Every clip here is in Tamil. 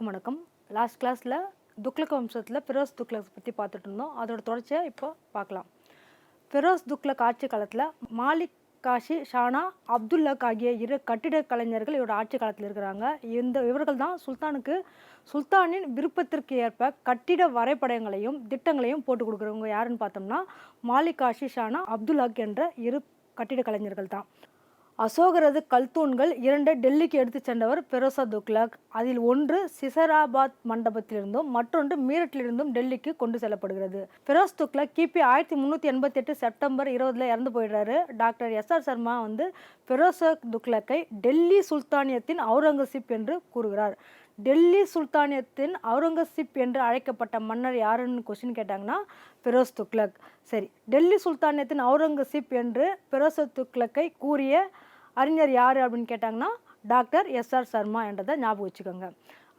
எல்லாருக்கும் வணக்கம். லாஸ்ட் கிளாஸில் துக்ளக் வம்சத்தில் ஃபிரோஸ் துக்ளக் பற்றி பார்த்துட்டு இருந்தோம். அதோட தொடர்ச்சியை இப்போ பார்க்கலாம். ஃபிரோஸ் துக்ளக் ஆட்சி காலத்தில் மாலிக் காஷி ஷானா அப்துல்லக் ஆகிய இரு கட்டிட கலைஞர்கள் இவரோட ஆட்சி காலத்தில் இருக்கிறாங்க. இந்த இவர்கள் தான் சுல்தானுக்கு சுல்தானின் விருப்பத்திற்கு ஏற்ப கட்டிட வரைபடங்களையும் திட்டங்களையும் போட்டு கொடுக்குறவங்க யாருன்னு பார்த்தோம்னா மாலிக் காஷி ஷானா அப்துல்லக் என்ற இரு கட்டிட கலைஞர்கள் தான். அசோகரது கல்தூண்கள் இரண்டு டெல்லிக்கு எடுத்துச் சென்றவர் பெரோசா துக்லக் அதில் ஒன்று சிசராபாத் மண்டபத்திலிருந்தும் மற்றொன்று மீரட்டிலிருந்தும் டெல்லிக்கு கொண்டு செல்லப்படுகிறது. பெரோஸ் துக்லக் கிபி ஆயிரத்தி முந்நூற்றி எண்பத்தி எட்டு செப்டம்பர் இருபதுல இறந்து போயிடுறாரு. டாக்டர் எஸ் ஆர் சர்மா வந்து பெரோசா துக்லக்கை டெல்லி சுல்தானியத்தின் அவுரங்கசீப் என்று கூறுகிறார். டெல்லி சுல்தானியத்தின் அவுரங்கசீப் என்று அழைக்கப்பட்ட மன்னர் யாருன்னு கொஸ்டின் கேட்டாங்கன்னா ஃபெரோஸ் துக்லக் சரி டெல்லி சுல்தானியத்தின் அவுரங்கசீப் என்று ஃபெரோஸ் துக்லக்கை கூறிய அறிஞர் யார் அப்படின்னு கேட்டாங்கன்னா டாக்டர் எஸ் ஆர் சர்மா என்றதை ஞாபகம் வச்சுக்கோங்க.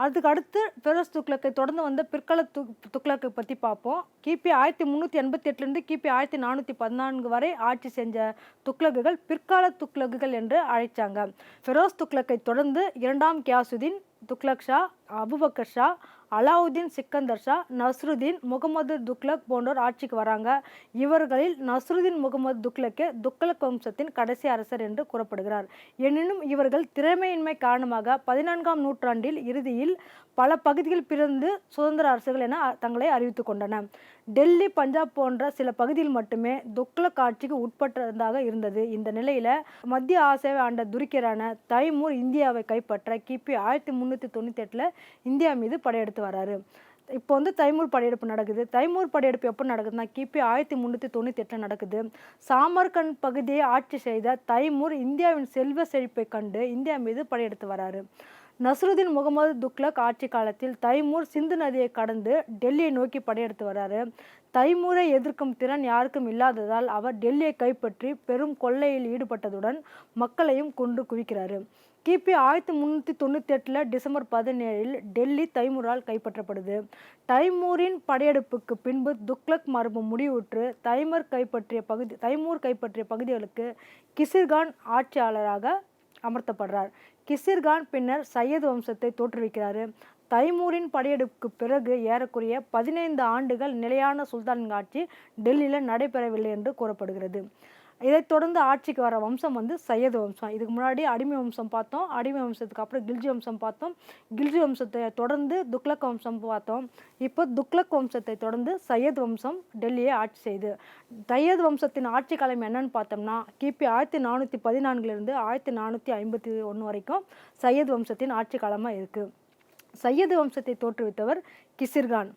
அதுக்கு அடுத்து ஃபெரோஸ் துக்லக்கை தொடர்ந்து வந்த பிற்கால து துக்லக்கை பற்றி பார்ப்போம். கிபி ஆயிரத்தி முந்நூற்றி எண்பத்தி எட்டுலேருந்து கிபி ஆயிரத்தி நானூற்றி பதினான்கு வரை ஆட்சி செஞ்ச துக்ளக்குகள் பிற்கால துக்ளக்குகள் என்று அழைச்சாங்க. ஃபெரோஸ் துக்லக்கை தொடர்ந்து இரண்டாம் கியாசுதீன் துக்லக் ஷா அபுபக்கர் ஷா அலாவுதீன் சிக்கந்தர் ஷா நஸ்ருதீன் முகமது துக்லக் போன்றோர் ஆட்சிக்கு வராங்க. இவர்களில் நஸ்ருதீன் முகமது துக்லக்கே துக்லக் வம்சத்தின் கடைசி அரசர் என்று கூறப்படுகிறார். எனினும் இவர்கள் திறமையின்மை காரணமாக பதினான்காம் நூற்றாண்டில் இறுதியில் பல பகுதிகள் பிறந்து சுதந்திர அரசுகள் என தங்களை அறிவித்து கொண்டன. டெல்லி பஞ்சாப் போன்ற சில பகுதியில் மட்டுமே துக்ளக் ஆட்சிக்கு உட்பட்டதாக இருந்தது. இந்த நிலையில மத்திய ஆசியாவை ஆண்ட துருக்கியரான தைமூர் இந்தியாவை கைப்பற்ற கிபி ஆயிரத்தி முந்நூற்றி தொண்ணூற்றி எட்டில் இந்தியா மீது படையெடுத்து எடுத்து வராரு. இப்போ வந்து தைமூர் படையெடுப்பு நடக்குது. தைமூர் படையெடுப்பு எப்போ நடக்குதுன்னா கிபி ஆயிரத்தி முந்நூற்றி தொண்ணூற்றி எட்டில் நடக்குது. சாமர்கண்ட் பகுதியை ஆட்சி செய்த தைமூர் இந்தியாவின் செல்வ செழிப்பை கண்டு இந்தியா மீது படையெடுத்து வராரு. நஸ்ருதீன் முகமது துக்லக் ஆட்சி காலத்தில் தைமூர் சிந்து நதியை கடந்து டெல்லியை நோக்கி படையெடுத்து வராரு. தைமூரை எதிர்க்கும் திறன் யாருக்கும் இல்லாததால் அவர் டெல்லியை கைப்பற்றி பெரும் கொள்ளையில் ஈடுபட்டதுடன் மக்களையும் கொண்டு குவிக்கிறாரு. கிபி ஆயிரத்தி முந்நூற்றி தொண்ணூற்றி எட்டில் டிசம்பர் பதினேழில் டெல்லி தைமூரால் கைப்பற்றப்படுது. தைமூரின் படையெடுப்புக்கு பின்பு துக்லக் மரபு முடிவுற்று தைமர் கைப்பற்றிய பகுதி தைமூர் கைப்பற்றிய பகுதிகளுக்கு கிசிர்கான் ஆட்சியாளராக அமர்த்தப்படுறார். கிசிர்கான் பின்னர் சையது வம்சத்தை தோற்றுவிக்கிறார். தைமூரின் படையெடுப்புக்கு பிறகு ஏறக்குறைய பதினைந்து ஆண்டுகள் நிலையான சுல்தான் ஆட்சி டெல்லியில் நடைபெறவில்லை என்று கூறப்படுகிறது. இதைத் தொடர்ந்து ஆட்சிக்கு வர வம்சம் வந்து சையது வம்சம். இதுக்கு முன்னாடி அடிமை வம்சம் பார்த்தோம் அடிமை வம்சத்துக்கு அப்புறம் கில்ஜி வம்சம் பார்த்தோம். கில்ஜி வம்சத்தை தொடர்ந்து துக்ளக் வம்சம் பார்த்தோம். இப்போ துக்ளக் வம்சத்தை தொடர்ந்து சையத் வம்சம் டெல்லியை ஆட்சி செய்து. சையத் வம்சத்தின் ஆட்சி காலம் என்னன்னு பார்த்தோம்னா கிபி ஆயிரத்தி நானூற்றி பதினான்குலேருந்து ஆயிரத்தி நானூற்றி ஐம்பத்தி ஒன்று வரைக்கும் சையத் வம்சத்தின் ஆட்சி காலமாக இருக்குது சையது வம்சத்தை தோற்றுவித்தவர் கிசிர்கான்.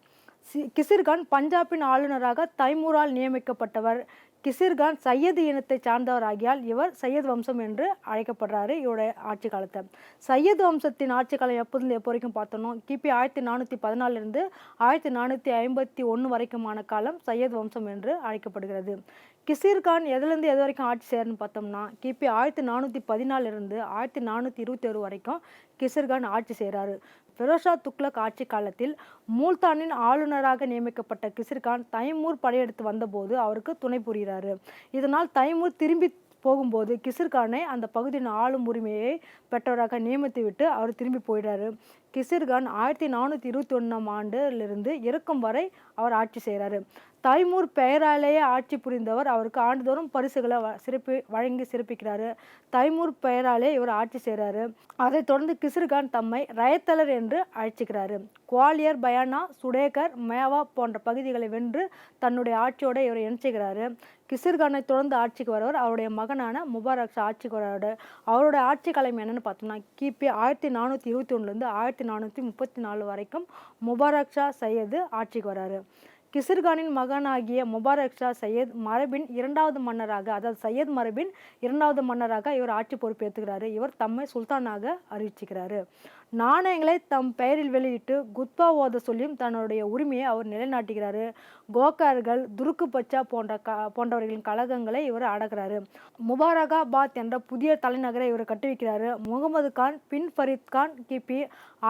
சி- கிசிர்கான் பஞ்சாபின் ஆளுநராக தைமூரால் நியமிக்கப்பட்டவர். கிசிர்கான் சையது இனத்தை சார்ந்தவர் ஆகியால் இவர் சையத் வம்சம் என்று அழைக்கப்படுறாரு இவருடைய ஆட்சி காலத்தை. சையது வம்சத்தின் ஆட்சி காலம் எப்போதுல எப்போ வரைக்கும் பார்த்தோம்னா கிபி ஆயிரத்தி நானூற்றி பதினாலிருந்து ஆயிரத்தி நானூற்றி ஐம்பத்தி ஒன்று வரைக்குமான காலம் சையத் வம்சம் என்று அழைக்கப்படுகிறது. கிசீர்கான் எதுலேருந்து எது வரைக்கும் ஆட்சி செய்யறன்னு பார்த்தோம்னா கிபி ஆயிரத்தி நானூற்றி பதினாலிருந்து ஆயிரத்தி நானூற்றி இருபத்தி ஒரு வரைக்கும் கிசிர்கான் ஆட்சி செய்கிறாரு. ஃபெரோஷா துக்ளக் ஆட்சி காலத்தில் மூல்தானின் ஆளுநராக நியமிக்கப்பட்ட கிசிர்கான் தைமூர் படையெடுத்து வந்தபோது அவருக்கு துணை புரிகிறாரு. இதனால் தைமூர் திரும்பி போகும்போது கிசிர்கானை அந்த பகுதியின் ஆளும் உரிமையை பெற்றவராக நியமித்துவிட்டு அவர் திரும்பி போயிடுறாரு. கிசிர்கான் ஆயிரத்தி நானூற்றி இருபத்தி ஒன்றாம் ஆண்டிலிருந்து இறக்கும் வரை அவர் ஆட்சி செய்கிறாரு. தைமூர் பெயராலேயே ஆட்சி புரிந்தவர் அவருக்கு ஆண்டுதோறும் பரிசுகளை வ- சிறப்பி வழங்கி சிறப்பிக்கிறாரு. தைமூர் பெயராலே இவர் ஆட்சி செய்கிறாரு. அதைத் தொடர்ந்து கிசிர்கான் தம்மை ரயத்தலர் என்று அழைச்சிக்கிறாரு. குவாலியர் பயானா சுடேகர் மேவா போன்ற பகுதிகளை வென்று தன்னுடைய ஆட்சியோட இவர் இணைச்சிக்கிறாரு. கிசிர்கானை தொடர்ந்து ஆட்சிக்கு வரவர் அவருடைய மகனான முபாரக் ஆட்சிக்கு வராரு அவருடைய ஆட்சி காலம் என்னென்னு பார்த்தோம்னா கிபி ஆயிரத்தி நானூற்றி இருபத்தி ஒன்றுலேருந்து ஆயிரத்தி நானூற்றி முப்பத்தி நாலு வரைக்கும் முபாரக் ஷா சையது ஆட்சிக்கு வராரு. கிசிர்கானின் மகனாகிய முபாரக் ஷா சையத் மரபின் இரண்டாவது மன்னராக அதாவது சையத் மரபின் இரண்டாவது மன்னராக இவர் ஆட்சி பொறுப்பேற்றுகிறாரு. இவர் தம்மை சுல்தானாக அறிவிச்சுக்கிறாரு. நாணயங்களை தம் பெயரில் வெளியிட்டு குத்வா ஓத சொல்லியும் தன்னுடைய உரிமையை அவர் நிலைநாட்டுகிறாரு. கோக்கார்கள் துருக்கு பச்சா போன்ற க போன்றவர்களின் கழகங்களை இவர் அடக்கிறாரு. முபாரகாபாத் என்ற புதிய தலைநகரை இவர் கட்டுவிக்கிறாரு. முகமது கான் பின் ஃபரீத் கான் கிபி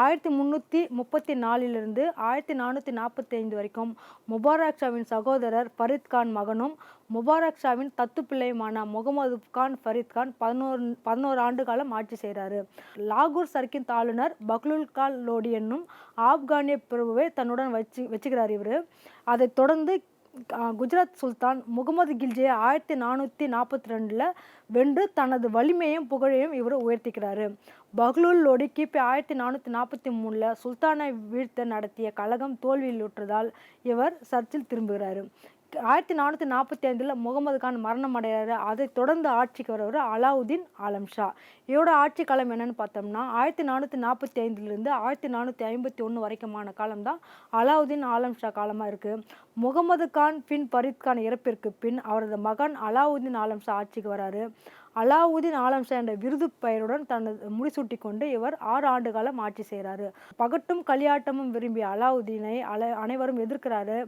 ஆயிரத்தி முந்நூற்றி முப்பத்தி நாலிலிருந்து ஆயிரத்தி நானூற்றி நாற்பத்தி ஐந்து வரைக்கும் முபாரக் ஷாவின் சகோதரர் ஃபரீத் கான் மகனும் முபாரக் ஷாவின் தத்து பிள்ளையுமான முகமது கான் ஃபரீத் கான் பதினோரு பதினோரு ஆண்டு காலம் ஆட்சி செய்கிறாரு லாகூர் சர்க்கின் ஆளுநர் பக்லுல் கால் லோடி என்னும் ஆப்கானிய பிரபுவை தன்னுடன் வச்சு வச்சுக்கிறார் இவர். அதைத் தொடர்ந்து குஜராத் சுல்தான் முகமது கில்ஜியை ஆயிரத்தி நானூற்றி நாற்பத்தி ரெண்டில் வென்று தனது வலிமையும் புகழையும் இவர் உயர்த்திக்கிறாரு. பஹ்லூல் லோடி கிபி ஆயிரத்தி நானூற்றி நாற்பத்தி மூணில் சுல்தானை வீழ்த்த நடத்திய கழகம் தோல்வியுற்றதால் இவர் சர்ச்சில் திரும்புகிறாரு. ஆயிரத்தி நானூற்றி நாற்பத்தி ஐந்தில் முகமது கான் மரணம் அடைகிறாரு. அதை தொடர்ந்து ஆட்சிக்கு வரவர் அலாவுதீன் ஆலம் ஷா. இவரோட ஆட்சி காலம் என்னன்னு பார்த்தோம்னா ஆயிரத்தி நானூற்றி நாற்பத்தி ஐந்துலேருந்து ஆயிரத்தி நானூற்றி ஐம்பத்தி ஒன்று வரைக்குமான காலம்தான் அலாவுதீன் ஆலம் ஷா காலமாக இருக்குது முகமது கான் பின் பரீத் கான் இறப்பிற்கு பின் அவரது மகன் அலாவுதீன் ஆலம் ஷா ஆட்சிக்கு வராரு. அலாவுதீன் ஆலம் ஷா என்ற விருது பெயருடன் தனது முடிசூட்டி கொண்டு இவர் ஆறு ஆண்டு காலம் ஆட்சி செய்கிறாரு. பகட்டும் களியாட்டமும் விரும்பிய அலாவுதீனை அல அனைவரும் எதிர்க்கிறாரு.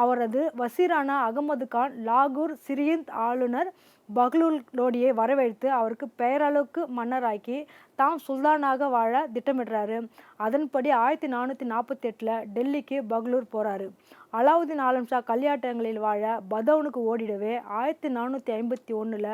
அவரது வசீரான அகமது கான் லாகூர் சிரியந்த் ஆளுநர் பஹ்லூல் லோடியை வரவழைத்து அவருக்கு பெயரளவுக்கு மன்னராக்கி தாம் சுல்தானாக வாழ திட்டமிடுறாரு. அதன்படி ஆயிரத்தி நானூற்றி நாற்பத்தி எட்டில் டெல்லிக்கு பஹ்லூர் போகிறாரு அலாவுதீன் ஆலம் ஷா கல்யாட்டங்களில் வாழ பதவனுக்கு ஓடிடவே ஆயிரத்தி நானூற்றி ஐம்பத்தி ஒன்றில்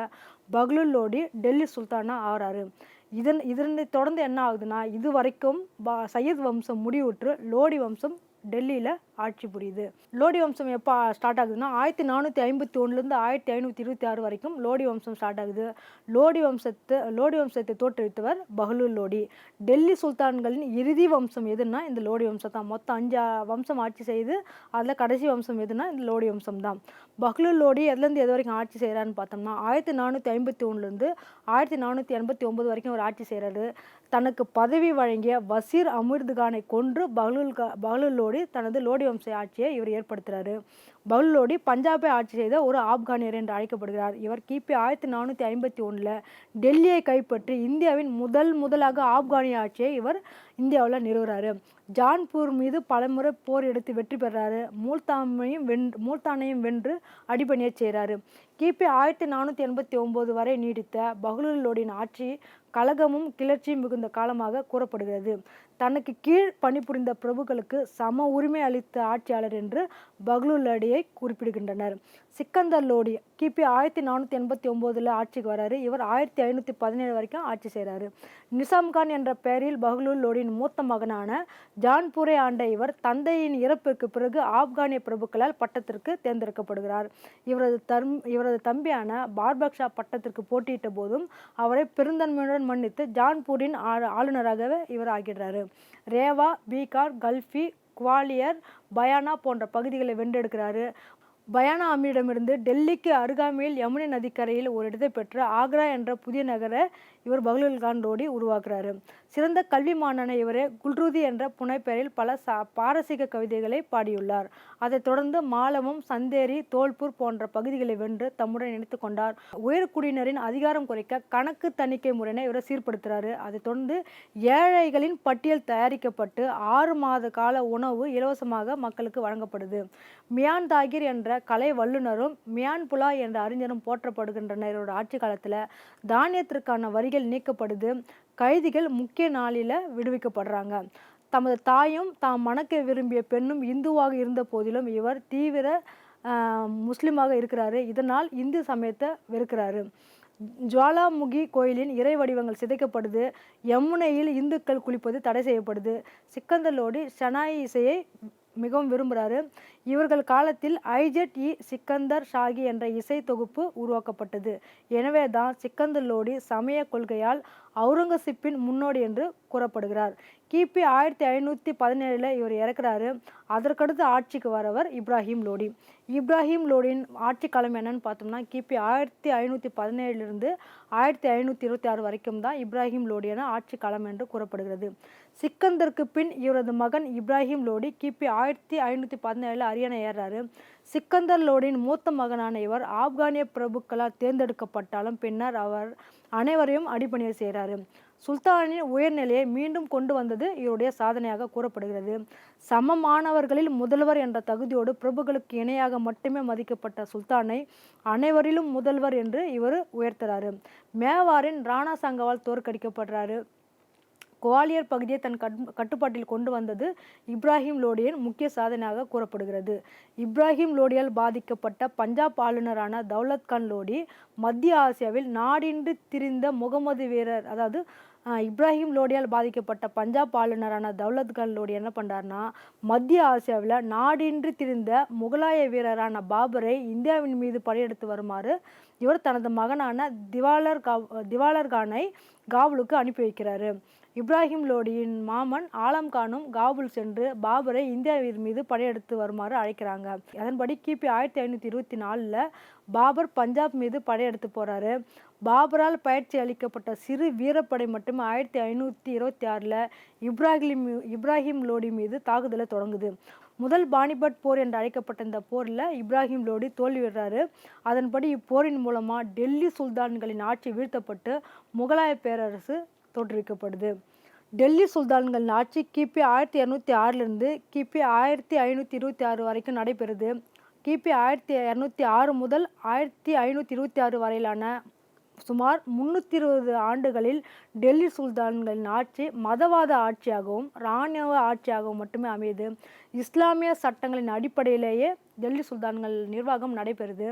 பஹ்லூல் லோடி டெல்லி சுல்தானா ஆகிறாரு இதன் இதனை தொடர்ந்து என்ன ஆகுதுன்னா இது வரைக்கும் ப சையத் வம்சம் முடிவுற்று லோடி வம்சம் டெல்லியில் ஆட்சி புரியுது. லோடி வம்சம் எப்போ ஸ்டார்ட் ஆகுதுன்னா ஆயிரத்தி நானூற்றி ஐம்பத்தி ஒன்றுலேருந்து ஆயிரத்தி ஐநூற்றி இருபத்தி ஆறு வரைக்கும் லோடி வம்சம் ஸ்டார்ட் ஆகுது. லோடி வம்சத்தை லோடி வம்சத்தை தோற்றுவித்தவர் பஹலூர் லோடி. டெல்லி சுல்தான்களின் இறுதி வம்சம் எதுன்னா இந்த லோடி வம்சம் தான். மொத்தம் அஞ்சு வம்சம் ஆட்சி செய்து அதில் கடைசி வம்சம் எதுனா இந்த லோடி வம்சம் தான். பஹ்லூல் லோடி எதுலேருந்து எது வரைக்கும் ஆட்சி செய்கிறான்னு பார்த்தோம்னா ஆயிரத்தி நானூற்றி ஐம்பத்தி ஒன்றுலேருந்து ஆயிரத்தி நானூற்றி எண்பத்தி ஒம்பது வரைக்கும் அவர் ஆட்சி செய்கிறாரு. தனக்கு பதவி வழங்கிய வசீர் அமிர்து கானை கொன்று பஹ்லுல் கா லோடி தனது லோடி வம்ச ஆட்சியை இவர் ஏற்படுத்துகிறாரு பஹ்லூல் பஞ்சாபை ஆட்சி செய்த ஒரு ஆப்கானியர் என்று அழைக்கப்படுகிறார். இவர் கிபி ஆயிரத்தி நானூற்றி ஐம்பத்தி ஒன்றில் டெல்லியை கைப்பற்றி இந்தியாவின் முதல் முதலாக ஆப்கானிய ஆட்சியை இவர் இந்தியாவில் நிறுவுறாரு. ஜான்பூர் மீது பலமுறை போர் எடுத்து வெற்றி பெறாரு. மூல்தானையும் வென் மூல்தானையும் வென்று அடிபணிய செய்கிறாரு கிபி ஆயிரத்தி நானூற்றி எண்பத்தி ஒம்பது வரை நீடித்த பஹ்லூல் ஆட்சி கலகமும் கிளர்ச்சியும் மிகுந்த காலமாக கூறப்படுகிறது. தனக்கு கீழ் பணிபுரிந்த பிரபுக்களுக்கு சம உரிமை அளித்த ஆட்சியாளர் என்று பஹ்லூல் லோடியை குறிப்பிடுகின்றனர். சிக்கந்தர் லோடி கிபி ஆயிரத்தி நானூற்றி எண்பத்தி ஒம்போதில் ஆட்சிக்கு வராரு. இவர் ஆயிரத்தி ஐநூற்றி பதினேழு வரைக்கும் ஆட்சி செய்கிறாரு நிசாம்கான் என்ற பெயரில் பஹ்லூல் லோடியின் மூத்த மகனான ஜான்பூரை ஆண்ட இவர் தந்தையின் இறப்பிற்கு பிறகு ஆப்கானிய பிரபுக்களால் பட்டத்திற்கு தேர்ந்தெடுக்கப்படுகிறார். இவரது தம் இவரது தம்பியான பார்பக்ஷா பட்டத்திற்கு போட்டியிட்ட போதும் அவரை பெருந்தன்மையுடன் மன்னித்து ஜான்பூரின் ஆளுநராகவே இவர் ஆகிடுறாரு. ரேவா பீகார் கல்ஃபி குவாலியர் பயானா போன்ற பகுதிகளை வென்றெடுக்கிறாரு. பயானா அம்மியிடமிருந்து டெல்லிக்கு அருகாமையில் யமுனை நதிக்கரையில் ஒரு இடத்தை பெற்று ஆக்ரா என்ற புதிய நகர இவர் பஹ்லூல் கான் லோடி உருவாக்குறாரு. சிறந்த கல்விமானான இவரே குல்ருதி என்ற புனைப்பெயரில் பல சா பாரசீக கவிதைகளை பாடியுள்ளார். அதைத் தொடர்ந்து மாலமும் சந்தேரி தோல்பூர் போன்ற பகுதிகளை வென்று தம்முடன் இணைத்து கொண்டார். உயர்குடியினரின் அதிகாரம் குறைக்க கணக்கு தணிக்கை முறையினை இவரை சீர்படுத்துறாரு. அதைத் தொடர்ந்து ஏழைகளின் பட்டியல் தயாரிக்கப்பட்டு ஆறு மாத கால உணவு இலவசமாக மக்களுக்கு வழங்கப்படுது. மியான் தாகிர் என்ற கலை வல்லுனரும் மியான் புலா என்ற அறிஞரும் போற்றப்படுகின்றனர் இவரோட ஆட்சி காலத்தில். தானியத்திற்கான வரிகள் நீக்கப்படுது. கைதிகள் முக்கிய நாளில் விடுவிக்கப்படுறாங்க. தமது தாயும் தாம் மணக்க விரும்பிய பெண்ணும் இந்துவாக இருந்த போதிலும் இவர் தீவிர ஆஹ், முஸ்லிமாக இருக்கிறாரு. இதனால் இந்து சமயத்தை வெறுக்கிறாரு. ஜுவாலாமுகி கோயிலின் இறை வடிவங்கள் சிதைக்கப்படுது. யமுனையில் இந்துக்கள் குளிப்பது தடை செய்யப்படுது. சிக்கந்தலோடி ஷனாய் இசையை மிகவும் விரும்புகிறாரு இவர்கள் காலத்தில் ஐஜெட் இ. சிக்கந்தர் ஷாகி என்ற இசை தொகுப்பு உருவாக்கப்பட்டது. எனவே தான் சிக்கந்தர் லோடி சமய கொள்கையால் அவுரங்கசீப்பின் முன்னோடி என்று கூறப்படுகிறார். கிபி ஆயிரத்தி ஐநூற்றி பதினேழில் இவர் இறக்குறாரு. அதற்கடுத்து ஆட்சிக்கு வரவர் இப்ராஹிம் லோடி. இப்ராஹிம் லோடியின் ஆட்சி காலம் என்னன்னு பார்த்தோம்னா கிபி ஆயிரத்தி ஐநூற்றி பதினேழுலேருந்து ஆயிரத்தி ஐநூற்றி இருபத்தி ஆறு வரைக்கும் தான் இப்ராஹிம் லோடியான ஆட்சி காலம் என்று கூறப்படுகிறது. சிக்கந்தருக்கு பின் இவரது மகன் இப்ராஹிம் லோடி கிபி ஆயிரத்தி ஐநூற்றி பதினேழில் அரியணை ஏறாரு சிக்கந்தர் லோடின் மூத்த மகனான இவர் ஆப்கானிய பிரபுக்களால் தேர்ந்தெடுக்கப்பட்டாலும் பின்னர் அவர் அனைவரையும் அடிப்பணிய செய்கிறாரு. சுல்தானின் உயர்நிலையை மீண்டும் கொண்டு வந்தது இவருடைய சாதனையாக கூறப்படுகிறது. சமமானவர்களில் முதல்வர் என்ற தகுதியோடு பிரபுக்களுக்கு இணையாக மட்டுமே மதிக்கப்பட்ட சுல்தானை அனைவரிலும் முதல்வர் என்று இவர் உயர்த்துறாரு. மேவாரின் ராணா சங்கவால் தோற்கடிக்கப்படுறாரு. குவாலியர் பகுதியை தன் கட் கட்டுப்பாட்டில் கொண்டு வந்தது இப்ராஹிம் லோடியின் முக்கிய சாதனையாக கூறப்படுகிறது. இப்ராஹிம் லோடியால் பாதிக்கப்பட்ட பஞ்சாப் ஆளுநரான தௌலத் கான் லோடி மத்திய ஆசியாவில் நாடின்றி திரிந்த முகமது வீரர் அதாவது இப்ராஹிம் லோடியால் பாதிக்கப்பட்ட பஞ்சாப் ஆளுநரான தௌலத் கான் லோடி என்ன பண்ணுறாருன்னா மத்திய ஆசியாவில் நாடின்றி திரிந்த முகலாய வீரரான பாபரை இந்தியாவின் மீது படையெடுத்து வருமாறு இவர் தனது மகனான திவாலர் கா திவாலர் கானை காவலுக்கு அனுப்பி வைக்கிறாரு. இப்ராஹிம் லோடியின் மாமன் ஆலம் கானும் காபுல் சென்று பாபரை இந்தியாவின் மீது படையெடுத்து வருமாறு அழைக்கிறாங்க. அதன்படி கிபி ஆயிரத்தி ஐநூற்றி இருபத்தி நாலில் பாபர் பஞ்சாப் மீது படையெடுத்து போகிறாரு பாபரால் பயிற்சி அளிக்கப்பட்ட சிறு வீரப்படை மட்டுமே ஆயிரத்தி ஐநூற்றி இருபத்தி ஆறில் இப்ராஹிம் இப்ராஹிம் லோடி மீது தாக்குதலை தொடங்குது. முதல் பானிபட் போர் என்று அழைக்கப்பட்ட இந்த போரில் இப்ராஹிம் லோடி தோல்வியிடுறாரு அதன்படி இப்போரின் மூலமாக டெல்லி சுல்தான்களின் ஆட்சி வீழ்த்தப்பட்டு முகலாய பேரரசு தோற்றுவிக்கப்படுது. டெல்லி சுல்தான்களின் ஆட்சி கிபி ஆயிரத்தி இரநூத்தி ஆறிலிருந்து கிபி ஆயிரத்தி ஐநூற்றி இருபத்தி ஆறு வரைக்கும் நடைபெறுது. கிபி ஆயிரத்தி இரநூத்தி ஆறு முதல் ஆயிரத்தி ஐநூற்றி இருபத்தி ஆறு வரையிலான சுமார் முன்னூற்றி இருபது ஆண்டுகளில் டெல்லி சுல்தான்களின் ஆட்சி மதவாத ஆட்சியாகவும் இராணுவ ஆட்சியாகவும் மட்டுமே அமையுது. இஸ்லாமிய சட்டங்களின் அடிப்படையிலேயே டெல்லி சுல்தான்கள் நிர்வாகம் நடைபெறுது.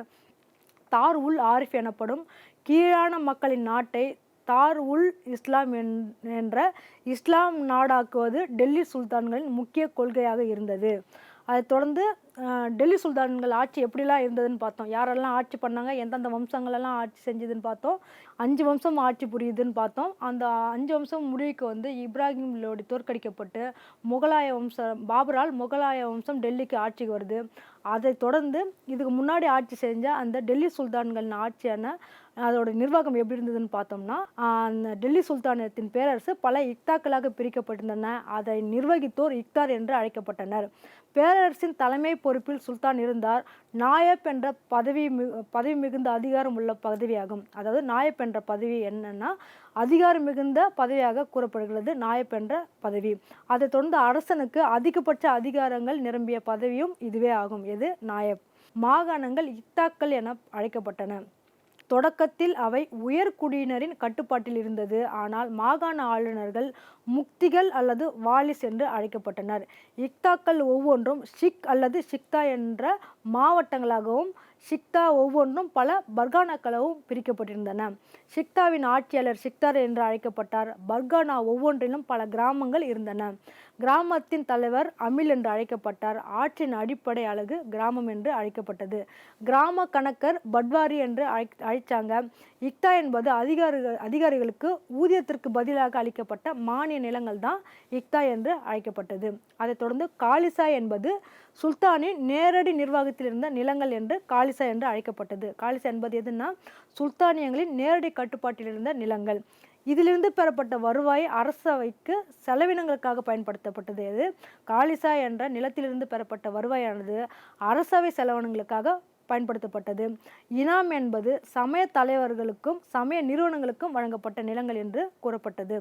தார் உல் ஆரிஃப் எனப்படும் கீழான மக்களின் நாட்டை தார் உல் இஸ்லாம் என்- என்ற இஸ்லாம் நாடாக்குவது டெல்லி சுல்தான்களின் முக்கிய கொள்கையாக இருந்தது. அதைத் தொடர்ந்து டெல்லி சுல்தான்கள் ஆட்சி எப்படிலாம் இருந்ததுன்னு பார்த்தோம். யாரெல்லாம் ஆட்சி பண்ணாங்க எந்தெந்த வம்சங்களெல்லாம் ஆட்சி செஞ்சதுன்னு பார்த்தோம். அஞ்சு வம்சம் ஆட்சி புரியுதுன்னு பார்த்தோம். அந்த அஞ்சு வம்சம் முடிவுக்கு வந்து இப்ராஹிம் லோடி தோற்கடிக்கப்பட்டு முகலாய வம்சம் பாபரால் முகலாய வம்சம் டெல்லிக்கு ஆட்சிக்கு வருது. அதைத் தொடர்ந்து இதுக்கு முன்னாடி ஆட்சி செஞ்ச அந்த டெல்லி சுல்தான்களின் ஆட்சியான அதோட நிர்வாகம் எப்படி இருந்ததுன்னு பார்த்தோம்னா அந்த டெல்லி சுல்தானத்தின் பேரரசு பல இக்தாக்களாக பிரிக்கப்பட்டிருந்தன. அதை நிர்வகித்தோர் இக்தார் என்று அழைக்கப்பட்டனர். பேரரசின் தலைமை பொறுப்பில் சுல்தான் இருந்தார். நாயப் என்ற பதவி மிகு பதவி மிகுந்த அதிகாரம் உள்ள பதவியாகும். அதாவது நாயப் என்ற பதவி என்னன்னா அதிகாரம் மிகுந்த பதவியாக கூறப்படுகிறது நாயப் என்ற பதவி. அதைத் தொடர்ந்து அரசனுக்கு அதிகபட்ச அதிகாரங்கள் நிரம்பிய பதவியும் இதுவே ஆகும். எது? நாயப். மாகாணங்கள் இக்தாக்கள் என அழைக்கப்பட்டன. தொடக்கத்தில் அவை உயர்குடியினரின் கட்டுப்பாட்டில் இருந்தது. ஆனால் மாகாண ஆளுநர்கள் முக்திகள் அல்லது வாலிஸ் என்று அழைக்கப்பட்டனர். இக்தாக்கள் ஒவ்வொன்றும் ஷிக் அல்லது ஷிக்தா என்ற மாவட்டங்களாகவும் ஷிக்தா ஒவ்வொன்றும் பல பர்கானாக்களாகவும் பிரிக்கப்பட்டிருந்தன. ஷிக்தாவின் ஆட்சியாளர் ஷிக்தார் என்று அழைக்கப்பட்டார். பர்கானா ஒவ்வொன்றிலும் பல கிராமங்கள் இருந்தன. கிராமத்தின் தலைவர் அமில் என்று அழைக்கப்பட்டார். ஆற்றின் அடிப்படை அழகு கிராமம் என்று அழைக்கப்பட்டது. கிராம கணக்கர் பட்வாரி என்று அழை அழைச்சாங்க. இக்தா என்பது அதிகாரிகள் அதிகாரிகளுக்கு ஊதியத்திற்கு பதிலாக அளிக்கப்பட்ட மானிய நிலங்கள் தான் இக்தா என்று அழைக்கப்பட்டது. அதைத் தொடர்ந்து காலிசா என்பது சுல்தானின் நேரடி நிர்வாகத்தில் இருந்த நிலங்கள் என்று காலிசா என்று அழைக்கப்பட்டது. காலிசா என்பது எதுன்னா சுல்தானியங்களின் நேரடி கட்டுப்பாட்டில் இருந்த நிலங்கள். இதிலிருந்து பெறப்பட்ட வருவாய் அரசவைக்கு செலவினங்களுக்காக பயன்படுத்தப்பட்டது. எது காலிசா என்ற நிலத்திலிருந்து பெறப்பட்ட வருவாயானது அரசவை செலவினங்களுக்காக பயன்படுத்தப்பட்டது. இனாம் என்பது சமய தலைவர்களுக்கும் சமய நிறுவனங்களுக்கும் வழங்கப்பட்ட நிலங்கள் என்று கூறப்பட்டது.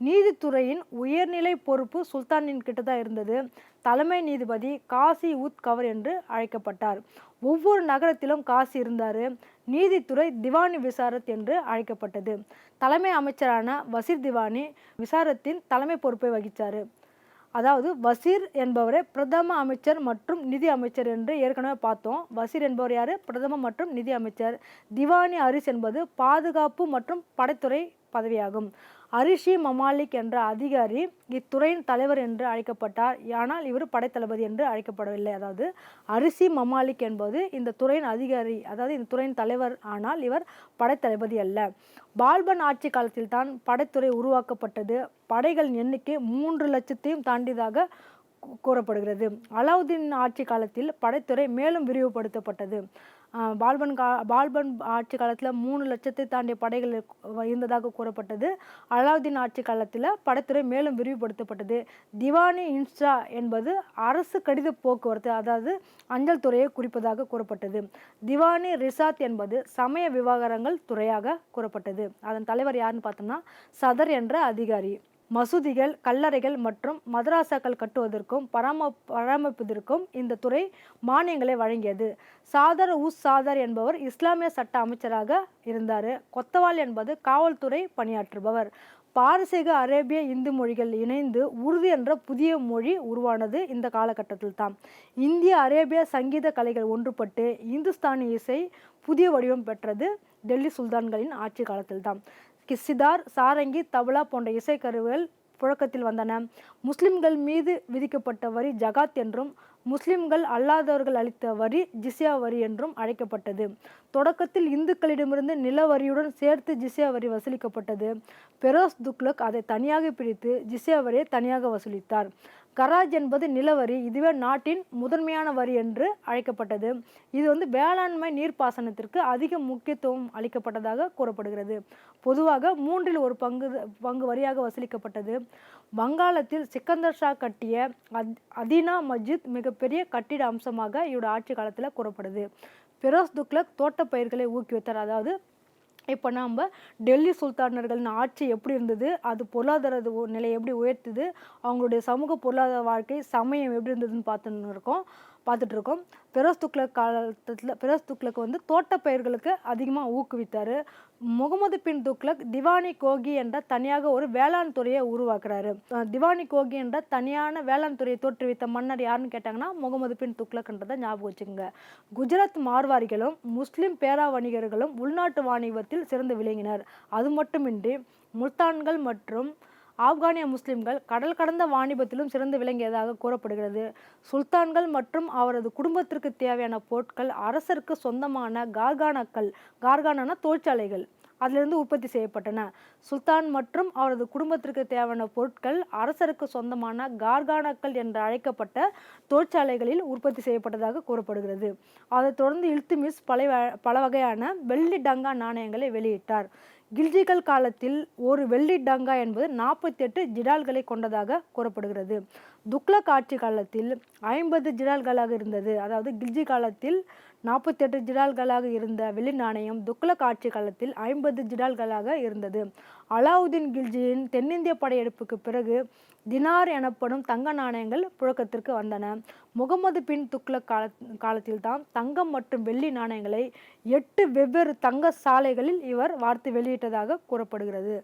நீதித்துறையின் உயர்நிலை பொறுப்பு சுல்தானின் கிட்ட தான் இருந்தது. தலைமை நீதிபதி காசி உத் கவர் என்று அழைக்கப்பட்டார். ஒவ்வொரு நகரத்திலும் காசி இருந்தார். நீதித்துறை திவானி விசாரத் என்று அழைக்கப்பட்டது. தலைமை அமைச்சரான வசீர் திவானி விசாரத்தின் தலைமை பொறுப்பை வகித்தார் அதாவது வசீர் என்பவரை பிரதம அமைச்சர் மற்றும் நிதி அமைச்சர் என்று ஏற்கனவே பார்த்தோம். வசீர் என்பவர் யார்? பிரதம மற்றும் நிதி அமைச்சர். திவானி அரிஸ் என்பது பாதுகாப்பு மற்றும் படைத்துறை பதவியாகும். அரிஷி மமாலிக் என்ற அதிகாரி இத்துறையின் தலைவர் என்று அழைக்கப்பட்டார். ஆனால் இவர் படைத்தளபதி என்று அழைக்கப்படவில்லை. அதாவது அரிசி மமாலிக் என்பது இந்த துறையின் அதிகாரி அதாவது இந்த துறையின் தலைவர். ஆனால் இவர் படைத்தளபதி அல்ல. பால்பன் ஆட்சி காலத்தில் தான் படைத்துறை உருவாக்கப்பட்டது. படைகளின் எண்ணிக்கை மூன்று லட்சத்தையும் தாண்டியதாக கூறப்படுகிறது. அலாவுதீன் ஆட்சி காலத்தில் படைத்துறை மேலும் விரிவுபடுத்தப்பட்டது. பால்பன் கா பால்பன் ஆட்சி காலத்தில் மூணு லட்சத்தை தாண்டிய படைகள் இருந்ததாக கூறப்பட்டது. அலாவுதீன் ஆட்சி காலத்தில் படைத்துறை மேலும் விரிவுபடுத்தப்பட்டது. திவானி இன்ஸ்டா என்பது அரசு கடித போக்குவரத்து அதாவது அஞ்சல் துறையை குறிப்பதாக கூறப்பட்டது. திவானி ரிசாத் என்பது சமய விவகாரங்கள் துறையாக கூறப்பட்டது. அதன் தலைவர் யாருன்னு பார்த்தோம்னா சதர் என்ற அதிகாரி. மசூதிகள் கல்லறைகள் மற்றும் மதராசாக்கள் கட்டுவதற்கும் பராம பராமரிப்பதற்கும் இந்த துறை மானியங்களை வழங்கியது. சாதர் உஸ் சாதர் என்பவர் இஸ்லாமிய சட்ட அமைச்சராக இருந்தார். கொத்தவால் என்பது காவல்துறை பணியாற்றுபவர். பாரசீக அரேபிய இந்து மொழிகள் இணைந்து உருது என்ற புதிய மொழி உருவானது இந்த காலகட்டத்தில் தான் இந்திய அரேபிய சங்கீத கலைகள் ஒன்றுபட்டு இந்துஸ்தானி இசை புதிய வடிவம் பெற்றது டெல்லி சுல்தான்களின் ஆட்சி காலத்தில் தான் கிசிதார் சாரங்கி தபலா போன்ற இசைக்கருவிகள் புழக்கத்தில் வந்தன. முஸ்லிம்கள் மீது விதிக்கப்பட்ட வரி ஜகாத் என்றும் முஸ்லிம்கள் அல்லாதவர்கள் அளித்த வரி ஜிசியா வரி என்றும் அழைக்கப்பட்டது. தொடக்கத்தில் இந்துக்களிடமிருந்து நில வரியுடன் சேர்த்து ஜிஸ்யா வரி வசூலிக்கப்பட்டது. பெரோஸ் துக்லக் அதை தனியாக பிரித்து ஜிசியா வரியை தனியாக வசூலித்தார். கராஜ் என்பது நிலவரி இதுவே நாட்டின் முதன்மையான வரி என்று அழைக்கப்பட்டது. இது வந்து வேளாண்மை நீர்ப்பாசனத்திற்கு அதிக முக்கியத்துவம் அளிக்கப்பட்டதாக கூறப்படுகிறது. பொதுவாக மூன்றில் ஒரு பங்கு பங்கு வரியாக வசூலிக்கப்பட்டது. வங்காளத்தில் சிக்கந்தர் ஷா கட்டிய அத் அதீனா மஸ்ஜித் மிகப்பெரிய கட்டிட அம்சமாக இவரோட ஆட்சி காலத்தில் கூறப்படுது. பெரோஸ் துக்லக் தோட்டப்பயிர்களை ஊக்குவித்தார். அதாவது இப்போ நாம் டெல்லி சுல்தானர்களின் ஆட்சி எப்படி இருந்தது அது பொருளாதார நிலையை எப்படி உயர்த்துது அவங்களுடைய சமூக பொருளாதார வாழ்க்கை சமயம் எப்படி இருந்ததுன்னு பார்த்துன்னு இருக்கோம். பார்த்துட்ருக்கோம். பெரோஸ் துக்ளக் காலத்தில் பெரோஸ் துக்ளக் வந்து தோட்டப்பயிர்களுக்கு அதிகமாக ஊக்குவித்தார். முகமது பின் துக்ளக் திவானி கோகி என்ற தனியாக ஒரு வேளாண் துறையை உருவாக்குறாரு. திவானி கோகி என்ற தனியான வேளாண் துறையை தோற்றுவித்த மன்னர் யாருன்னு கேட்டாங்கன்னா முகமது பின் துக்ளக்ன்றதை ஞாபகம் வச்சுக்கோங்க. குஜராத் மார்வாரிகளும் முஸ்லிம் பேரா வணிகர்களும் உள்நாட்டு வாணிபத்தில் சிறந்து விளங்கினர். அது மட்டுமின்றி முல்தான்கள் மற்றும் ஆப்கானிய முஸ்லிம்கள் கடல் கடந்த வாணிபத்திலும் சிறந்து விளங்கியதாக கூறப்படுகிறது. சுல்தான்கள் மற்றும் அவரது குடும்பத்திற்கு தேவையான பொருட்கள் அரசருக்கு சொந்தமான கார்கானாக்கள் கார்கானான தொழிற்சாலைகள் அதிலிருந்து உற்பத்தி செய்யப்பட்டன. சுல்தான் மற்றும் அவரது குடும்பத்திற்கு தேவையான பொருட்கள் அரசருக்கு சொந்தமான கார்கானாக்கள் என்று அழைக்கப்பட்ட தொழிற்சாலைகளில் உற்பத்தி செய்யப்பட்டதாக கூறப்படுகிறது. அதைத் தொடர்ந்து இல்துமிஸ் பல பல வகையான வெள்ளி டங்கா நாணயங்களை வெளியிட்டார். கில்ஜிகள் காலத்தில் ஒரு வெள்ளி டங்கா என்பது நாற்பத்தி எட்டு ஜிடால்களை கொண்டதாக கூறப்படுகிறது. துக்ளக் ஆட்சி காலத்தில் ஐம்பது ஜிடால்களாக இருந்தது. அதாவது கில்ஜி காலத்தில் நாற்பத்தெட்டு ஜிடால்களாக இருந்த வெள்ளி நாணயம் துக்ளக் ஆட்சி காலத்தில் ஐம்பது ஜிடால்களாக இருந்தது. அலாவுதீன் கில்ஜியின் தென்னிந்திய படையெடுப்புக்கு பிறகு தினார் எனப்படும் தங்க நாணயங்கள் புழக்கத்திற்கு வந்தன. முகமது பின் துக்ளக் கால காலத்தில் தான் தங்கம் மற்றும் வெள்ளி நாணயங்களை எட்டு வெவ்வேறு தங்க சாலைகளில் இவர் வார்த்து வெளியிட்டதாக கூறப்படுகிறது.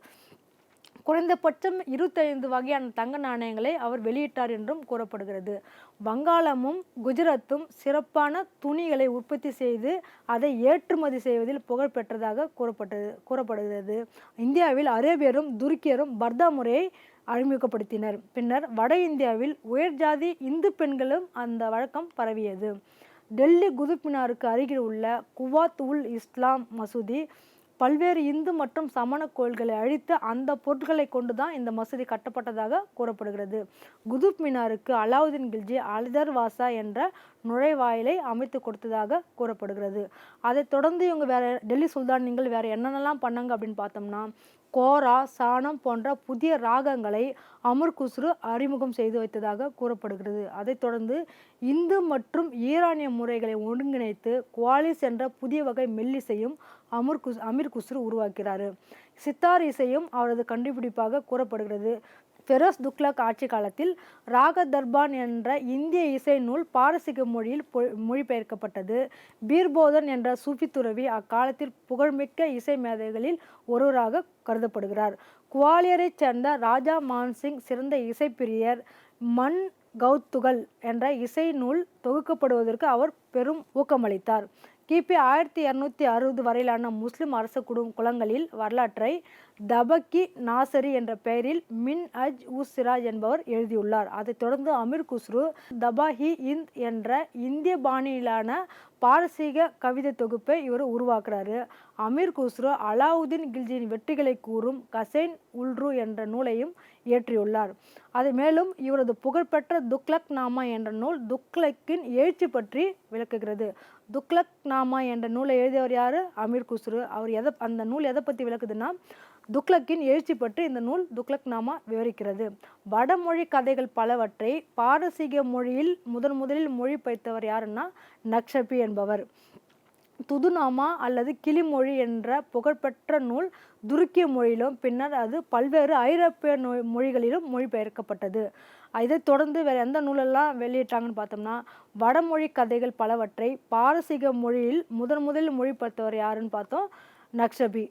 குறைந்தபட்சம் இருபத்தைந்து வகையான தங்க நாணயங்களை அவர் வெளியிட்டார் என்றும் கூறப்படுகிறது. வங்காளமும் குஜராத்தும் சிறப்பான துணிகளை உற்பத்தி செய்து அதை ஏற்றுமதி செய்வதில் புகழ் பெற்றதாக கூறப்பட்டது கூறப்படுகிறது. இந்தியாவில் அரேபியரும் துருக்கியரும் பர்தா முறையை அறிமுகப்படுத்தினர். பின்னர் வட இந்தியாவில் உயர்ஜாதி இந்து பெண்களும் அந்த வழக்கம் பரவியது. டெல்லி குதுப்பினாருக்கு அருகில் உள்ள குவாத் உல் இஸ்லாம் மசூதி பல்வேறு இந்து மற்றும் சமண கோயில்களை அழித்து அந்த பொருட்களை கொண்டு தான் இந்த மசூதி கட்டப்பட்டதாக கூறப்படுகிறது. குதுப் மினாருக்கு அலாவுதீன் கில்ஜி அலிதர்வாசா என்ற நுழைவாயிலை அமைத்து கொடுத்ததாக கூறப்படுகிறது. அதைத் தொடர்ந்து இவங்க வேற டெல்லி சுல்தானிங்கள் வேற என்னென்னலாம் பண்ணாங்க அப்படின்னு பார்த்தோம்னா கோரா சாணம் போன்ற புதிய ராகங்களை அமர் குஸ்ரு அறிமுகம் செய்து வைத்ததாக கூறப்படுகிறது. அதைத் தொடர்ந்து இந்து மற்றும் ஈரானிய முறைகளை ஒருங்கிணைத்து குவாலிஸ் என்ற புதிய வகை மெல்லிசையும் அமர் குஸ் அமீர் குஸ்ரு உருவாக்கிறார். சித்தார் இசையும் அவரது கண்டுபிடிப்பாக கூறப்படுகிறது. ஃபெரோஸ் துக்ளக் ஆட்சி காலத்தில் ராக தர்பான் என்ற இந்திய இசை நூல் பாரசீக மொழியில் பொ- மொழிபெயர்க்கப்பட்டது. பீர்போதன் என்ற சூஃபி துறவி அக்காலத்தில் புகழ்மிக்க இசை மேதைகளில் ஒருவராக கருதப்படுகிறார். குவாலியரைச் சேர்ந்த ராஜா மான்சிங் சிறந்த இசைப்பிரியர் மண் கௌத்துகள் என்ற இசை நூல் தொகுக்கப்படுவதற்கு அவர் பெரும் ஊக்கமளித்தார். கிபி ஆயிரத்தி இரநூத்தி அறுபது வரையிலான முஸ்லிம் அரச குடும் குளங்களில் வரலாற்றை தபக்கி நாசரி என்ற பெயரில் மின் அஜ் உஸ் சிராஜ் என்பவர் எழுதியுள்ளார். அதைத் தொடர்ந்து அமீர் குஸ்ரு தபாஹி இந்த் என்ற இந்திய பாணியிலான பாரசீக கவிதை தொகுப்பை இவர் உருவாக்குறாரு. அமீர் குஸ்ரு அலாவுதீன் கில்ஜியின் வெற்றிகளை கூறும் கசைன் உல்ரு என்ற நூலையும் இயற்றியுள்ளார். அது மேலும் இவரது புகழ்பெற்ற துக்லக் நாமா என்ற நூல் துக்லக்கின் எழுச்சி பற்றி விளக்குகிறது. துக்லக் நாமா என்ற நூலை எழுதியவர் யார்? அமீர் குஸ்ரு. அவர் எதை அந்த நூல் எதை பற்றி விளக்குதுன்னா துக்லக்கின் எழுச்சி பற்றி இந்த நூல் துக்லக் நாமா விவரிக்கிறது. வடமொழி கதைகள் பலவற்றை பாரசீக மொழியில் முதன் முதலில் மொழிபெயர்த்தவர் யாருன்னா நக்ஷபி என்பவர். துதுநாமா அல்லது கிளிமொழி என்ற புகழ்பெற்ற நூல் துருக்கிய மொழியிலும் பின்னர் அது பல்வேறு ஐரோப்பிய நொ- மொழிகளிலும் மொழிபெயர்க்கப்பட்டது. இதைத் தொடர்ந்து வேறு எந்த நூலெல்லாம் வெளியிட்டாங்கன்னு பார்த்தோம்னா வடமொழி கதைகள் பலவற்றை பாரசீக மொழியில் முதன் முதலில் மொழிபெயர்த்தவர் யாருன்னு பார்த்தோம் நக்ஷபி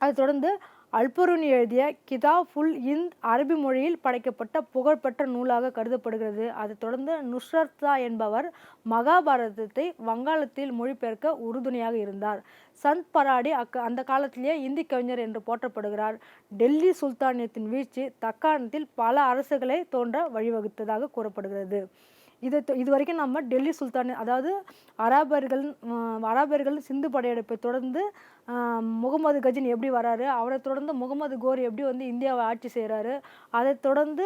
அதை தொடர்ந்து அல்பருன் எழுதிய கிதாபுல் இந்த் அரபி மொழியில் படைக்கப்பட்ட புகழ்பெற்ற நூலாக கருதப்படுகிறது. அதைத் தொடர்ந்து நுஸ்ரத்தா என்பவர் மகாபாரதத்தை வங்காளத்தில் மொழிபெயர்க்க உறுதுணையாக இருந்தார். சந்த் பராடி அக்க அந்த காலத்திலேயே இந்தி கவிஞர் என்று போற்றப்படுகிறார். டெல்லி சுல்தானியத்தின் வீழ்ச்சி தக்காணத்தில் பல அரசுகளை தோன்ற வழிவகுத்ததாக கூறப்படுகிறது. இது இது வரைக்கும் நம்ம டெல்லி சுல்தான் அதாவது அராபர்கள் அராபர்கள் சிந்து படையெடுப்பை தொடர்ந்து முகமது கஜின் எப்படி வராரு அவரை தொடர்ந்து முகமது கோரி எப்படி வந்து இந்தியாவை ஆட்சி செய்கிறாரு அதை தொடர்ந்து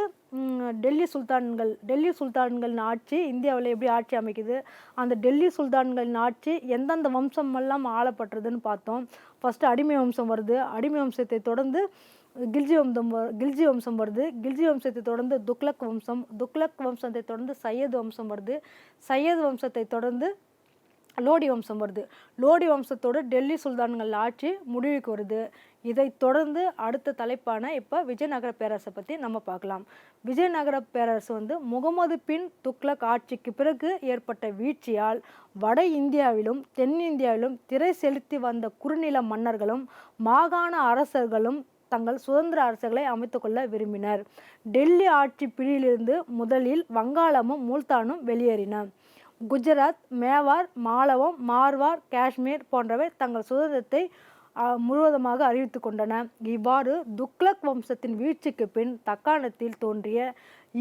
டெல்லி சுல்தான்கள் டெல்லி சுல்தான்களின் ஆட்சி இந்தியாவில் எப்படி ஆட்சி அமைக்குது அந்த டெல்லி சுல்தான்களின் ஆட்சி எந்தெந்த வம்சம் எல்லாம் ஆளப்பட்டதுன்னு பார்த்தோம். ஃபஸ்ட்டு அடிமை வம்சம் வருது. அடிமை வம்சத்தை தொடர்ந்து கில்ஜி வம்சம் கில்ஜி வம்சம் வருது. கில்ஜி வம்சத்தை தொடர்ந்து துக்லக் வம்சம் துக்லக் வம்சத்தை தொடர்ந்து சையது வம்சம் வருது. சையது வம்சத்தை தொடர்ந்து லோடி வம்சம் வருது. லோடி வம்சத்தோடு டெல்லி சுல்தான்கள் ஆட்சி முடிவுக்கு வருது. இதைத் தொடர்ந்து அடுத்த தலைப்பான இப்போ விஜயநகர பேரரசை பற்றி நம்ம பார்க்கலாம். விஜயநகர பேரரசு வந்து முகமது பின் துக்ளக் ஆட்சிக்கு பிறகு ஏற்பட்ட வீழ்ச்சியால் வட இந்தியாவிலும் தென்னிந்தியாவிலும் திரை செலுத்தி வந்த குறுநில மன்னர்களும் மாகாண அரசர்களும் தங்கள் சுதந்திர அரசுகளை அமைத்துக்கொள்ள விரும்பினர். டெல்லி ஆட்சி பிடியிலிருந்து முதலில் வங்காளமும் மூல்தானும் வெளியேறின. குஜராத் மேவார் மாலவம் மார்வார் காஷ்மீர் போன்றவை தங்கள் சுதந்திரத்தை முழுவதுமாக அறிவித்து கொண்டன. இவ்வாறு துக்ளக் வம்சத்தின் வீழ்ச்சிக்கு பின் தக்காணத்தில் தோன்றிய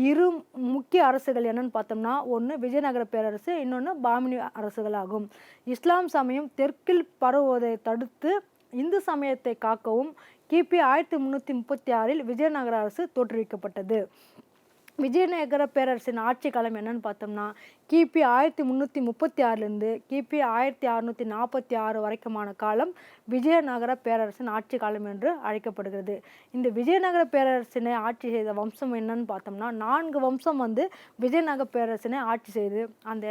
இரு முக்கிய அரசுகள் என்னன்னு பார்த்தோம்னா ஒன்று விஜயநகர பேரரசு இன்னொன்று பாமினி அரசுகளாகும். இஸ்லாம் சமயம் தெற்கில் பரவுவதை தடுத்து இந்து சமயத்தை காக்கவும் கிபி ஆயிரத்தி முந்நூற்றி முப்பத்தி ஆறில் விஜயநகர அரசு தோற்றுவிக்கப்பட்டது. விஜயநகர பேரரசின் ஆட்சி காலம் என்னன்னு பார்த்தோம்னா கிபி ஆயிரத்தி முந்நூற்றி முப்பத்தி ஆறுலேருந்து கிபி ஆயிரத்தி அறுநூற்றி நாற்பத்தி ஆறு வரைக்குமான காலம் விஜயநகர பேரரசின் ஆட்சி காலம் என்று அழைக்கப்படுகிறது. இந்த விஜயநகர பேரரசினை ஆட்சி செய்த வம்சம் என்னன்னு பார்த்தோம்னா நான்கு வம்சம் வந்து விஜயநகர பேரரசினை ஆட்சி செய்து அந்த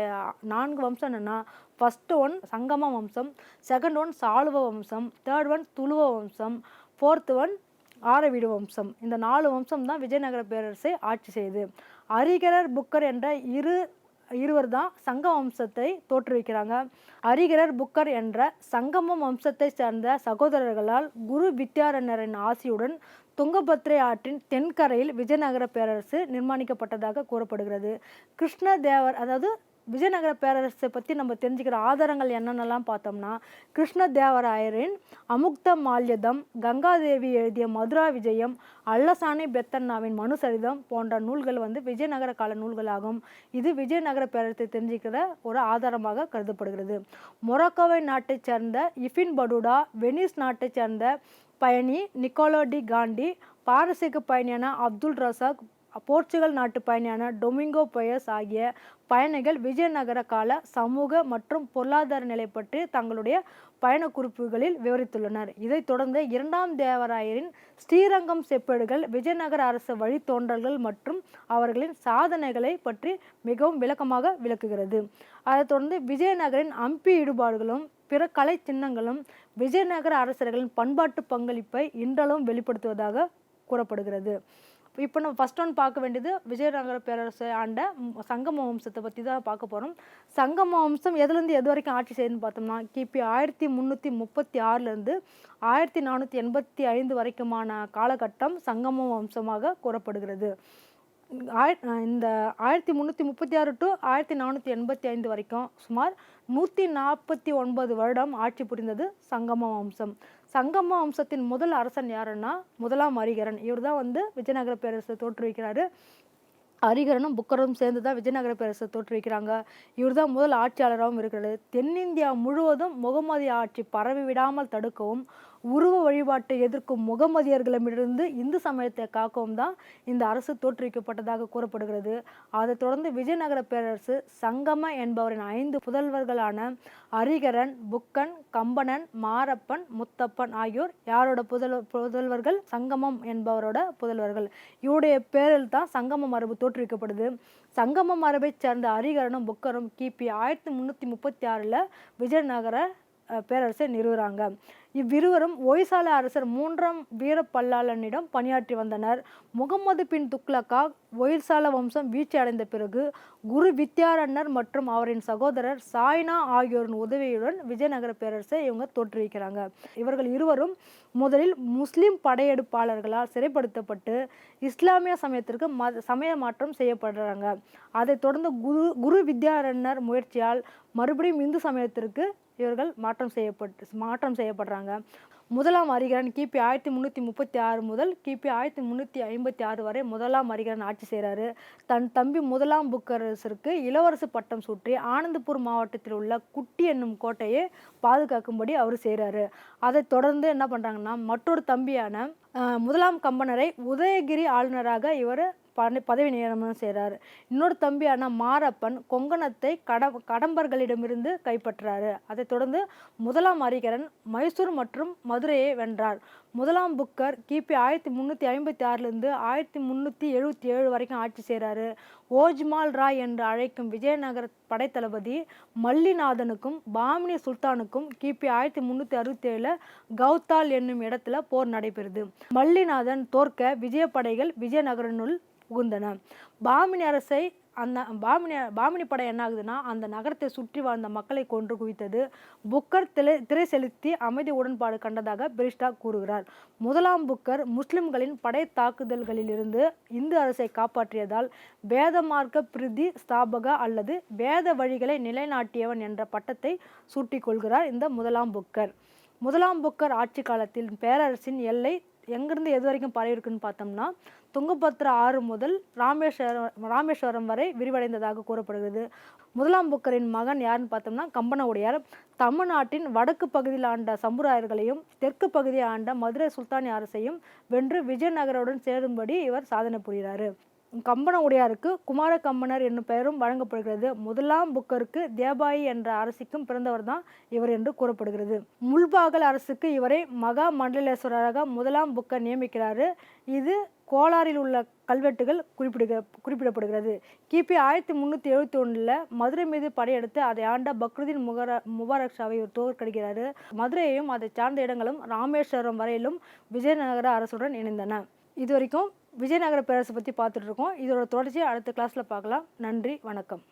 நான்கு வம்சம் என்னென்னா ஃபஸ்ட்டு ஒன் சங்கம வம்சம் செகண்ட் ஒன் சாளுவ வம்சம் தேர்ட் ஒன் துளுவ வம்சம் ஃபோர்த் ஒன் ஆரவீடு வம்சம். இந்த நாலு வம்சம் தான் விஜயநகர பேரரசை ஆட்சி செய்யுது அரிகரர் புக்கர் என்ற இரு இருவர் தான் சங்க வம்சத்தை தோற்றுவிக்கிறாங்க. அரிகரர் புக்கர் என்ற சங்கமம் வம்சத்தை சேர்ந்த சகோதரர்களால் குரு வித்யாரண்யரின் ஆசியுடன் துங்கபத்ரை ஆற்றின் தென்கரையில் விஜயநகர பேரரசு நிர்மாணிக்கப்பட்டதாக கூறப்படுகிறது. கிருஷ்ண தேவர் அதாவது விஜயநகர பேரரசை பற்றி நம்ம தெரிஞ்சுக்கிற ஆதாரங்கள் என்னென்னலாம் பார்த்தோம்னா கிருஷ்ணதேவராயரின் அமுக்த மால்யதம் கங்காதேவி எழுதிய மதுரா விஜயம் அல்லசானி பெத்தண்ணாவின் மனுசரிதம் போன்ற நூல்கள் வந்து விஜயநகர கால நூல்களாகும். இது விஜயநகர பேரரசை தெரிஞ்சுக்கிற ஒரு ஆதாரமாக கருதப்படுகிறது. மொரோக்கோவை நாட்டைச் சேர்ந்த இஃபின் படுடா வெனிஸ் நாட்டைச் சேர்ந்த பயணி நிக்கோலோ டி காண்டி பாரசீக பயணியான அப்துல் ரசாக் போர்ச்சுகல் நாட்டு பயணியான டொமிங்கோ பயஸ் ஆகிய பயணிகள் விஜயநகர கால சமூக மற்றும் பொருளாதார நிலை பற்றி தங்களுடைய பயண குறிப்புகளில் விவரித்துள்ளனர். இதைத் தொடர்ந்து இரண்டாம் தேவராயரின் ஸ்ரீரங்கம் செப்பேடுகள் விஜயநகர அரசு வழித்தோன்றல்கள் மற்றும் அவர்களின் சாதனைகளை பற்றி மிகவும் விளக்கமாக விளக்குகிறது. அதைத் தொடர்ந்து விஜயநகரின் அம்பி ஈடுபாடுகளும் பிற கலை சின்னங்களும் விஜயநகர அரசர்களின் பண்பாட்டு பங்களிப்பை இன்றளவும் வெளிப்படுத்துவதாக கூறப்படுகிறது. இப்போ நம்ம ஃபர்ஸ்ட் ஒன் பார்க்க வேண்டியது விஜயநகர பேரரசை ஆண்ட சங்கம வம்சத்தை பற்றி தான் பார்க்க போகிறோம் சங்கம வம்சம் எதுலேருந்து எது வரைக்கும் ஆட்சி செய்யுதுன்னு பார்த்தோம்னா கிபி ஆயிரத்தி முந்நூற்றி முப்பத்தி ஆறுலேருந்து ஆயிரத்தி நானூற்றி எண்பத்தி ஐந்து வரைக்குமான காலகட்டம் சங்கம வம்சமாக கூறப்படுகிறது. ஆய இந்த ஆயிரத்தி முந்நூற்றி முப்பத்தி ஆறு டு ஆயிரத்தி நானூற்றி எண்பத்தி ஐந்து வரைக்கும் சுமார் நூற்றி நாற்பத்தி ஒன்பது வருடம் ஆட்சி புரிந்தது சங்கம வம்சம் சங்கம வம்சத்தின் முதல் அரசன் யாருன்னா முதலாம் அரிகரன் இவர் தான் வந்து விஜயநகர பேரரசை தோற்றுவிக்கிறாரு. அரிகரனும் புக்கரும் சேர்ந்து தான் விஜயநகர பேரரசை தோற்றுவிக்கிறாங்க. இவர் தான் முதல் ஆட்சியாளராகவும் இருக்கிறது தென்னிந்தியா முழுவதும் முகமதி ஆட்சி பரவி விடாமல் தடுக்கவும் உருவ வழிபாட்டை எதிர்க்கும் முகமதியர்களிடமிருந்து இந்து சமயத்தை காக்கவும் தான் இந்த அரசு தோற்றுவிக்கப்பட்டதாக கூறப்படுகிறது. அதைத் தொடர்ந்து விஜயநகர பேரரசு சங்கம என்பவரின் ஐந்து புதல்வர்களான அரிகரன் புக்கன் கம்பனன் மாரப்பன் முத்தப்பன் ஆகியோர் யாரோட புதல் புதல்வர்கள்? சங்கமம் என்பவரோட புதல்வர்கள். இவருடைய பேரில் தான் சங்கம மரபு தோற்றுவிக்கப்படுது. சங்கம மரபைச் சேர்ந்த அரிகரனும் புக்கரும் கிபி ஆயிரத்தி முந்நூற்றி முப்பத்தி ஆறில் விஜயநகர பேரரசை நிறுவுறாங்க. இவ்விருவரும் ஒய்சால அரசர் மூன்றாம் வீரப்பல்லாளனிடம் பணியாற்றி வந்தனர். முகமது பின் துக்ளக்கா ஒய்சால வம்சம் வீழ்ச்சி அடைந்த பிறகு குரு வித்யாரண்யர் மற்றும் அவரின் சகோதரர் சாய்னா ஆகியோரின் உதவியுடன் விஜயநகர பேரரசை இவங்க தோற்றுவிக்கிறாங்க. இவர்கள் இருவரும் முதலில் முஸ்லிம் படையெடுப்பாளர்களால் சிறைப்படுத்தப்பட்டு இஸ்லாமிய சமயத்திற்கு ம சமய மாற்றம் செய்யப்படுறாங்க. அதைத் தொடர்ந்து குரு குரு வித்யாரண்யர் முயற்சியால் மறுபடியும் இந்து சமயத்திற்கு இவர்கள் மாற்றம் செய்யப்பட்டு மாற்றம் செய்யப்படுறாங்க. முதலாம் அரிகரன் கிபி ஆயிரத்தி முந்நூற்றி முப்பத்தி ஆறு முதல் கிபி ஆயிரத்தி முந்நூற்றி ஐம்பத்தி ஆறு வரை முதலாம் அரிகரன் ஆட்சி செய்கிறாரு தன் தம்பி முதலாம் புக்கரசருக்கு இளவரசு பட்டம் சூற்றி ஆனந்தபூர் மாவட்டத்தில் உள்ள குட்டி என்னும் கோட்டையை பாதுகாக்கும்படி அவர் செய்கிறாரு அதைத் தொடர்ந்து என்ன பண்ணுறாங்கன்னா மற்றொரு தம்பியான முதலாம் கம்பனரை உதயகிரி ஆளுநராக இவர் பணி பதவி நியமனம் செய்கிறாரு இன்னொரு தம்பியான மாரப்பன் கொங்கணத்தை கட கடம்பர்களிடமிருந்து கைப்பற்றாரு. அதைத் தொடர்ந்து முதலாம் அரிகரன் மைசூர் மற்றும் மதுரையை வென்றார். முதலாம் புக்கர் கிபி ஆயிரத்தி முந்நூற்றி ஐம்பத்தி ஆறுலேருந்து ஆயிரத்தி முந்நூற்றி எழுபத்தி ஏழு வரைக்கும் ஆட்சி செய்கிறாரு ஓஜ்மால் ராய் என்று அழைக்கும் விஜயநகர படைத்தளபதி மல்லிநாதனுக்கும் பாமினி சுல்தானுக்கும் கிபி ஆயிரத்தி முந்நூற்றி அறுபத்தி ஏழில் கௌத்தால் என்னும் இடத்துல போர் நடைபெறுது. மல்லிநாதன் தோற்க விஜயப்படைகள் விஜயநகரனுள் புகுந்தன. பாமினி அரசை அந்த பாமினி பாமினி படை என்ன ஆகுதுன்னா அந்த நகரத்தை சுற்றி வாழ்ந்த மக்களை கொன்று குவித்தது புக்கர் திரை திரை செலுத்தி அமைதி உடன்பாடு கண்டதாக பிரிஸ்டா கூறுகிறார். முதலாம் புக்கர் முஸ்லிம்களின் படை தாக்குதல்களிலிருந்து இந்து அரசை காப்பாற்றியதால் வேதமார்க்க பிரிதி ஸ்தாபக அல்லது வேத வழிகளை நிலைநாட்டியவன் என்ற பட்டத்தை சூட்டிக் கொள்கிறார் இந்த முதலாம் புக்கர். முதலாம் புக்கர் ஆட்சி காலத்தில் பேரரசின் எல்லை எங்கிருந்து எது வரைக்கும் பரவி இருக்குன்னு பார்த்தோம்னா துங்கபத்ரா ஆறு முதல் ராமேஸ்வரம் ராமேஸ்வரம் வரை விரிவடைந்ததாக கூறப்படுகிறது. முதலாம் புக்கரின் மகன் யாருன்னு பார்த்தோம்னா கம்பனவுடையார். தமிழ்நாட்டின் வடக்கு பகுதியில் ஆண்ட சம்புராயர்களையும் தெற்கு பகுதியை ஆண்ட மதுரை சுல்தானி அரசையும் வென்று விஜயநகருடன் சேரும்படி இவர் சாதனை புரிகிறார். கம்பன உடையாருக்கு குமார கம்பனர் என்னும் பெயரும் வழங்கப்படுகிறது. முதலாம் புக்கருக்கு தேபாயி என்ற அரசிக்கும் பிறந்தவர் தான் இவர் என்று கூறப்படுகிறது. முல்பாகல் அரசுக்கு இவரை மகா மண்டலேஸ்வரராக முதலாம் புக்கர் நியமிக்கிறாரு. இது கோலாரில் உள்ள கல்வெட்டுகள் குறிப்பிடுக குறிப்பிடப்படுகிறது. கிபி ஆயிரத்தி முந்நூற்றி எழுபத்தி ஒன்றில் மதுரை மீது படையெடுத்து அதை ஆண்ட பக்ருதீன் முகர முபாரக் ஷாவை இவர் மதுரையையும் அதை சார்ந்த இடங்களும் ராமேஸ்வரம் வரையிலும் விஜயநகர அரசுடன் இணைந்தன. இது வரைக்கும் விஜயநகர பேரரசை பற்றி பார்த்துட்ருக்கோம் இதோட தொடர்ச்சியை அடுத்த கிளாஸில் பார்க்கலாம். நன்றி வணக்கம்.